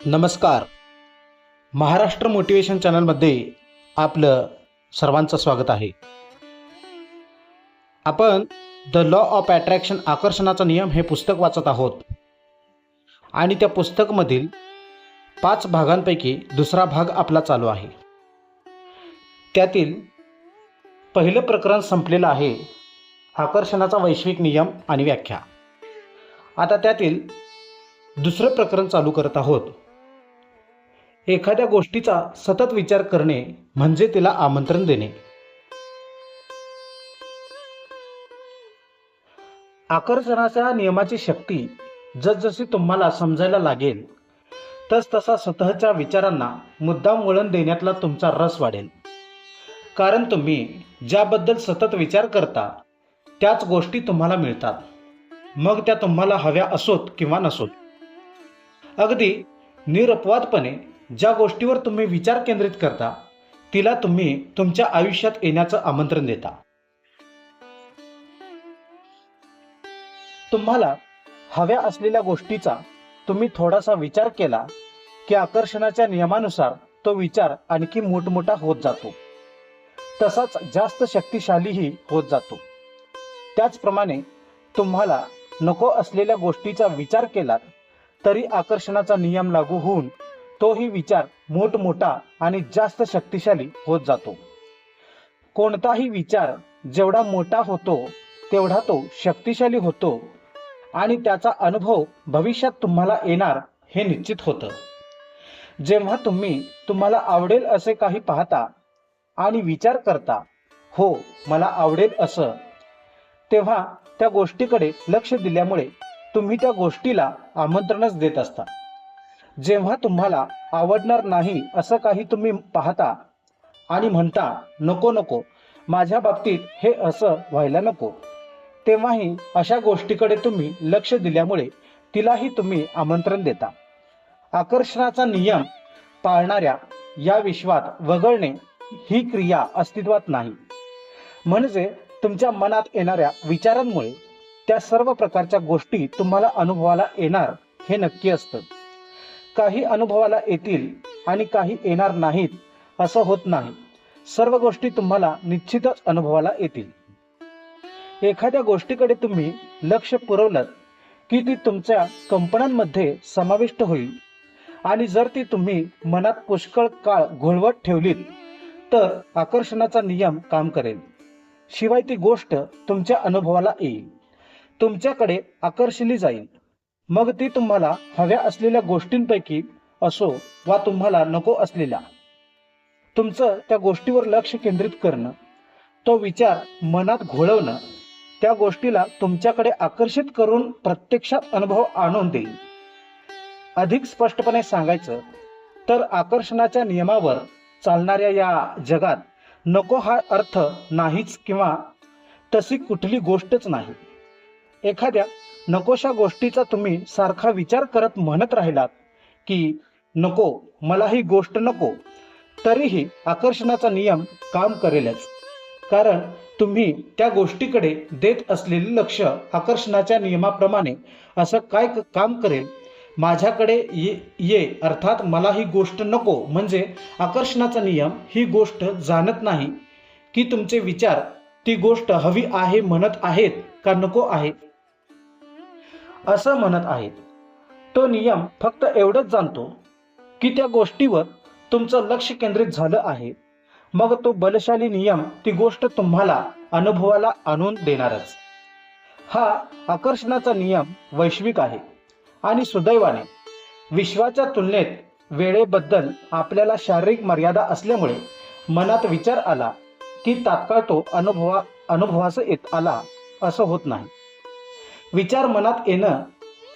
नमस्कार. महाराष्ट्र मोटिवेशन चॅनलमध्ये आपलं सर्वांचं स्वागत आहे. आपण द लॉ ऑफ अट्रॅक्शन आकर्षणाचा नियम हे पुस्तक वाचत आहोत. आणि त्या पुस्तकमधील पाच भागांपैकी दुसरा भाग आपला चालू आहे. त्यातील पहिलं प्रकरण संपलेलं आहे. आकर्षणाचा वैश्विक नियम आणि व्याख्या. आता त्यातील दुसरं प्रकरण चालू करत आहोत. एखाद्या गोष्टीचा सतत विचार करणे म्हणजे तिला आमंत्रण देणे. आकर्षणाच्या नियमाची शक्ती जसजशी तुम्हाला समजायला लागेल तस तसा स्वतःच्या विचारांना मुद्दाम वळण देण्यातला तुमचा रस वाढेल. कारण तुम्ही ज्याबद्दल सतत विचार करता त्याच गोष्टी तुम्हाला मिळतात. मग त्या तुम्हाला हव्या असोत किंवा नसोत. अगदी निरपवादपणे ज्या गोष्टीवर तुम्ही विचार केंद्रित करता तिला तुम्ही तुमच्या आयुष्यात येण्याचं आमंत्रण देता. तुम्हाला हव्या असलेल्या गोष्टीचा तुम्ही थोडासा विचार केला की आकर्षणाच्या नियमानुसार तो विचार आणखी मोठमोठा होत जातो. तसाच जास्त शक्तिशालीही होत जातो. त्याचप्रमाणे तुम्हाला नको असलेल्या गोष्टीचा विचार केला तरी आकर्षणाचा नियम लागू होऊन तोही विचार मोठमोठा आणि जास्त शक्तिशाली होत जातो. कोणताही विचार जेवढा मोठा होतो तेवढा तो शक्तिशाली होतो आणि त्याचा अनुभव भविष्यात तुम्हाला येणार हे निश्चित होतं. जेव्हा तुम्ही तुम्हाला आवडेल असे काही पाहता आणि विचार करता हो मला आवडेल असं तेव्हा त्या गोष्टीकडे लक्ष दिल्यामुळे तुम्ही त्या गोष्टीला आमंत्रणच देत असता. जेव्हा तुम्हाला आवडणार नाही असं काही तुम्ही पाहता आणि म्हणता नको नको माझ्या बाबतीत हे असं व्हायला नको तेव्हाही अशा गोष्टीकडे तुम्ही लक्ष दिल्यामुळे तिलाही तुम्ही आमंत्रण देता. आकर्षणाचा नियम पाळणाऱ्या या विश्वात वगळणे ही क्रिया अस्तित्वात नाही. म्हणजे तुमच्या मनात येणाऱ्या विचारांमुळे त्या सर्व प्रकारच्या गोष्टी तुम्हाला अनुभवाला येणार हे नक्की असतं. काही अनुभवाला येतील आणि काही येणार नाहीत असं होत नाही. सर्व गोष्टी तुम्हाला निश्चितच अनुभवाला येतील. एखाद्या गोष्टीकडे तुम्ही लक्ष पुरवलं की ती तुमच्या कंपन्यांमध्ये समाविष्ट होईल. आणि जर ती तुम्ही मनात पुष्कळ काळ घोळवत ठेवलीत तर आकर्षणाचा नियम काम करेल. शिवाय ती गोष्ट तुमच्या अनुभवाला येईल. तुमच्याकडे आकर्षली जाईल. मग ती तुम्हाला हव्या असलेल्या गोष्टींपैकी असो वा तुम्हाला नको असलेल्या. तुमचं त्या गोष्टीवर लक्ष केंद्रित करणं तो विचार मनात घोळवणं त्या गोष्टीला तुमच्याकडे आकर्षित करून प्रत्यक्षात अनुभव आणून देईल. अधिक स्पष्टपणे सांगायचं तर आकर्षणाच्या नियमावर चालणाऱ्या या जगात नको हा अर्थ नाहीच किंवा तशी कुठली गोष्टच नाही. एखाद्या नकोशा गोष्टीचा तुम्ही सारखा विचार करत म्हणत राहिलात की नको मला ही गोष्ट नको. तरीही आकर्षणाचा नियम काम करेलच. कारण तुम्ही त्या गोष्टीकडे देत असलेले लक्ष आकर्षणाच्या नियमाप्रमाणे असं काय काम करेल? माझ्याकडे ये ये अर्थात मला ही गोष्ट नको. म्हणजे आकर्षणाचा नियम ही गोष्ट जाणत नाही. की तुमचे विचार ती गोष्ट हवी आहे म्हणत आहेत का नको आहे असं म्हणत आहेत. तो नियम फक्त एवढंच जाणतो की त्या गोष्टीवर तुमचं लक्ष केंद्रित झालं आहे. मग तो बलशाली नियम ती गोष्ट तुम्हाला अनुभवाला आणून देणारच. हा आकर्षणाचा नियम वैश्विक आहे आणि सुदैवाने विश्वाच्या तुलनेत वेळेबद्दल आपल्याला शारीरिक मर्यादा असल्यामुळे मनात विचार आला की तात्काळ तो अनुभवा अनुभवास येत आला असं होत नाही. विचार मनात येणं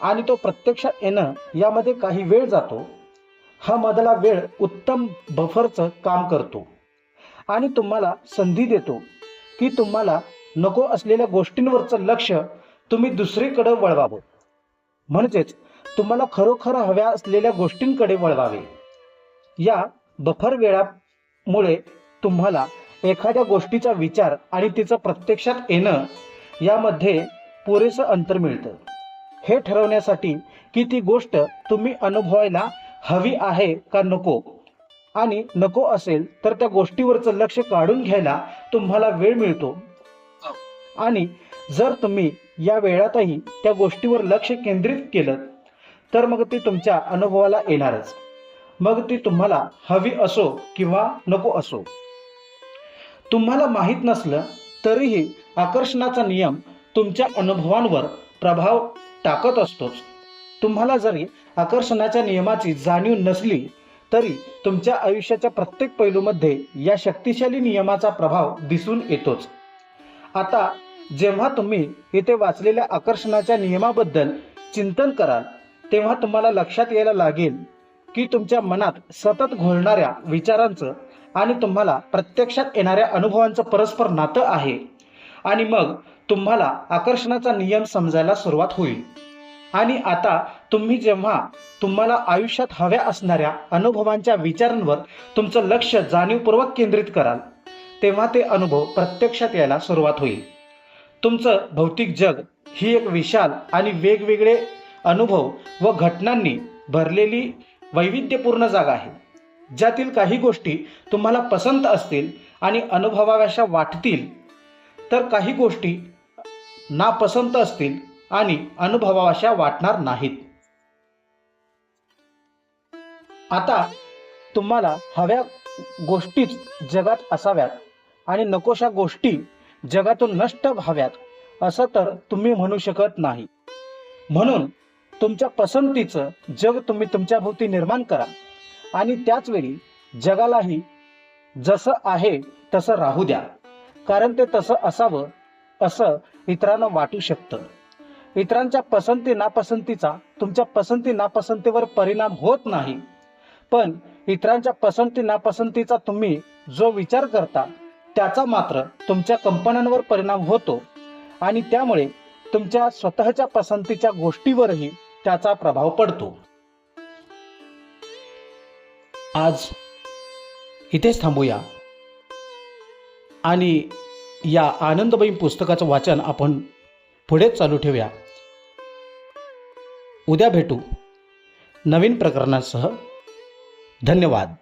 आणि तो प्रत्यक्षात येणं यामध्ये काही वेळ जातो. हा मधला वेळ उत्तम बफरचं काम करतो. आणि तुम्हाला संधी देतो की तुम्हाला नको असलेल्या गोष्टींवरचं लक्ष तुम्ही दुसरीकडे वळवावं. म्हणजेच तुम्हाला खरोखर हव्या असलेल्या गोष्टींकडे वळवावे. या बफर वेळामुळे तुम्हाला एखाद्या गोष्टीचा विचार आणि तिचं प्रत्यक्षात येणं यामध्ये पुरेसं अंतर मिळतं. हे ठरवण्यासाठी की ती गोष्ट तुम्ही अनुभवायला हवी आहे का नको? आणि नको असेल तर त्या गोष्टीवरचं लक्ष काढून घ्यायला तुम्हाला वेळ मिळतो. आणि जर तुम्ही या वेळातही त्या गोष्टीवर लक्ष केंद्रित केलं तर मग ती तुमच्या अनुभवाला येणारच. मग ती तुम्हाला हवी असो किंवा नको असो. तुम्हाला माहीत नसलं तरीही आकर्षणाचा नियम तुमच्या अनुभवांवर प्रभाव टाकत असतोच. तुम्हाला जरी आकर्षणाच्या नियमाची जाणीव नसली तरी तुमच्या आयुष्याच्या प्रत्येक पैलूमध्ये या शक्तिशाली नियमाचा प्रभाव दिसून येतोच. आता जेव्हा तुम्ही इथे वाचलेल्या आकर्षणाच्या नियमाबद्दल चिंतन कराल तेव्हा तुम्हाला लक्षात यायला लागेल की तुमच्या मनात सतत घोळणाऱ्या विचारांचं आणि तुम्हाला प्रत्यक्षात येणाऱ्या अनुभवांचं परस्पर नातं आहे. आणि मग तुम्हाला आकर्षणाचा नियम समजायला सुरुवात होईल. आणि आता तुम्ही जेव्हा तुम्हाला आयुष्यात हव्या असणाऱ्या अनुभवांच्या विचारांवर तुमचं लक्ष जाणीवपूर्वक केंद्रित कराल तेव्हा ते अनुभव प्रत्यक्षात यायला सुरुवात होईल. तुमचं भौतिक जग ही एक विशाल आणि वेगवेगळे अनुभव व घटनांनी भरलेली वैविध्यपूर्ण जागा आहे. ज्यातील काही गोष्टी तुम्हाला पसंत असतील आणि अनुभवाव्याशा वाटतील तर काही गोष्टी नापसंत असतील आणि अनुभवाशा वाटणार नाहीत. आता तुम्हाला हव्या गोष्टीच जगात असाव्यात आणि नकोशा गोष्टी जगातून नष्ट व्हाव्यात असं तर तुम्ही म्हणू शकत नाही. म्हणून तुमच्या पसंतीचं जग तुम्ही तुमच्या भोवती निर्माण करा आणि त्याचवेळी जगालाही जसं आहे तसं राहू द्या कारण ते तसं असावं असं इतरांना वाटू शकतं. इतरांच्या पसंती नापसंतीचा तुमच्या पसंती नापसंतीवर परिणाम होत नाही. पण इतरांच्या पसंती नापसंतीचा तुम्ही जो विचार करता त्याचा मात्र तुमच्या कंपन्यांवर परिणाम होतो. आणि त्यामुळे तुमच्या स्वतःच्या पसंतीच्या गोष्टीवरही त्याचा प्रभाव पडतो. आज इथेच थांबूया. आणि या आनंदबाई पुस्तकाचं वाचन आपण पुढेच चालू ठेवूया. उद्या भेटू नवीन प्रकरणासह. धन्यवाद.